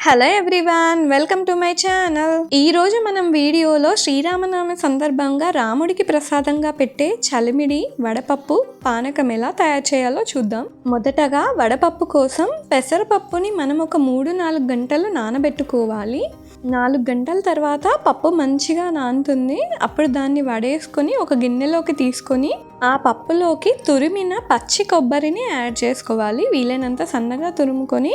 Hello everyone welcome to my channel ఈ రోజు మనం వీడియోలో శ్రీరామనవమి సందర్భంగా రాముడికి ప్రసాదంగా పెట్టే చలిమిడి వడపప్పు పానకం ఎలా తయారు చేయాలో చూద్దాం. మొదటగా వడపప్పు కోసం పెసరపప్పుని మనం ఒక మూడు నాలుగు గంటలు నానబెట్టుకోవాలి. నాలుగు గంటల తర్వాత పప్పు మంచిగా నానుతుంది. అప్పుడు దాన్ని వడేసుకొని ఒక గిన్నెలోకి తీసుకొని ఆ పప్పులోకి తురిమిన పచ్చి కొబ్బరిని యాడ్ చేసుకోవాలి. వీలైనంత సన్నగా తురుముకొని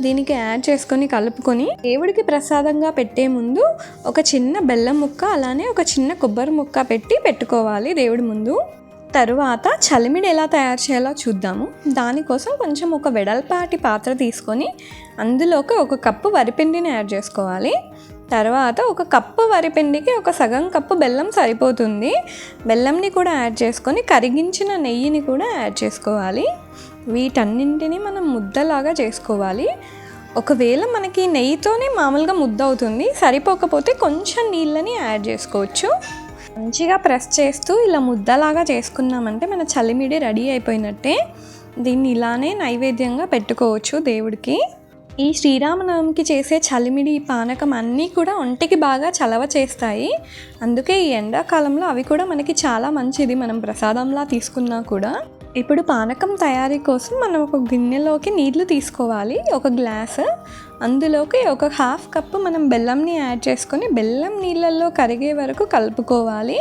దీనికి యాడ్ చేసుకొని కలుపుకొని దేవుడికి ప్రసాదంగా పెట్టే ముందు ఒక చిన్న బెల్లం ముక్క అలానే ఒక చిన్న కొబ్బరి ముక్క పెట్టి పెట్టుకోవాలి దేవుడి ముందు. తరువాత చలిమిడి ఎలా తయారు చేయాలో చూద్దాము. దానికోసం కొంచెం ఒక వెడల్పాటి పాత్ర తీసుకొని అందులోకి ఒక కప్పు వరిపిండిని యాడ్ చేసుకోవాలి. తర్వాత ఒక కప్పు వరిపిండికి ఒక సగం కప్పు బెల్లం సరిపోతుంది. బెల్లంని కూడా యాడ్ చేసుకొని కరిగించిన నెయ్యిని కూడా యాడ్ చేసుకోవాలి. వీటన్నింటినీ మనం ముద్దలాగా చేసుకోవాలి. ఒకవేళ మనకి నెయ్యితోనే మామూలుగా ముద్ద అవుతుంది సరిపోకపోతే కొంచెం నీళ్ళని యాడ్ చేసుకోవచ్చు. మంచిగా ప్రెస్ చేస్తూ ఇలా ముద్దలాగా చేసుకున్నామంటే మన చలిమిడి రెడీ అయిపోయినట్టే. దీన్ని ఇలానే నైవేద్యంగా పెట్టుకోవచ్చు దేవుడికి. ఈ శ్రీరామనవమికి చేసే చలిమిడి పానకం అన్నీ కూడా ఒంటికి బాగా చలవ చేస్తాయి. అందుకే ఈ ఎండాకాలంలో అవి కూడా మనకి చాలా మంచిది. మనం ప్రసాదంలా తీసుకున్నా కూడా. ఇప్పుడు పానకం తయారీ కోసం మనం ఒక గిన్నెలోకి నీళ్ళు తీసుకోవాలి. ఒక గ్లాస్. అందులోకి ఒక హాఫ్ కప్పు మనం బెల్లంని యాడ్ చేసుకొని బెల్లం నీళ్ళల్లో కరిగే వరకు కలుపుకోవాలి.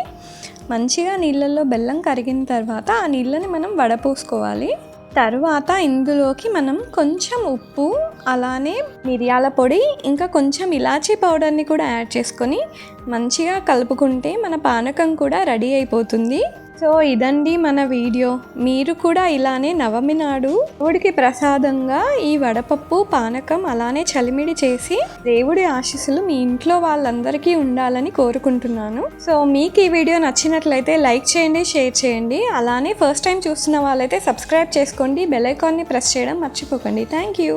మంచిగా నీళ్ళల్లో బెల్లం కరిగిన తర్వాత ఆ నీళ్ళని మనం వడపోసుకోవాలి. తర్వాత ఇందులోకి మనం కొంచెం ఉప్పు అలానే మిరియాల పొడి ఇంకా కొంచెం ఇలాచీ పౌడర్ని కూడా యాడ్ చేసుకొని మంచిగా కలుపుకుంటే మన పానకం కూడా రెడీ అయిపోతుంది. సో ఇదండి మన వీడియో. మీరు కూడా ఇలానే నవమి నాడు దేవుడికి ప్రసాదంగా ఈ వడపప్పు పానకం అలానే చలిమిడి చేసి దేవుడి ఆశీస్సులు మీ ఇంట్లో వాళ్ళందరికీ ఉండాలని కోరుకుంటున్నాను. సో మీకు ఈ వీడియో నచ్చినట్లయితే లైక్ చేయండి షేర్ చేయండి. అలానే ఫస్ట్ టైం చూస్తున్న వాళ్ళైతే సబ్స్క్రైబ్ చేసుకోండి. బెల్ ఐకాన్ని ప్రెస్ చేయడం మర్చిపోకండి. Thank you.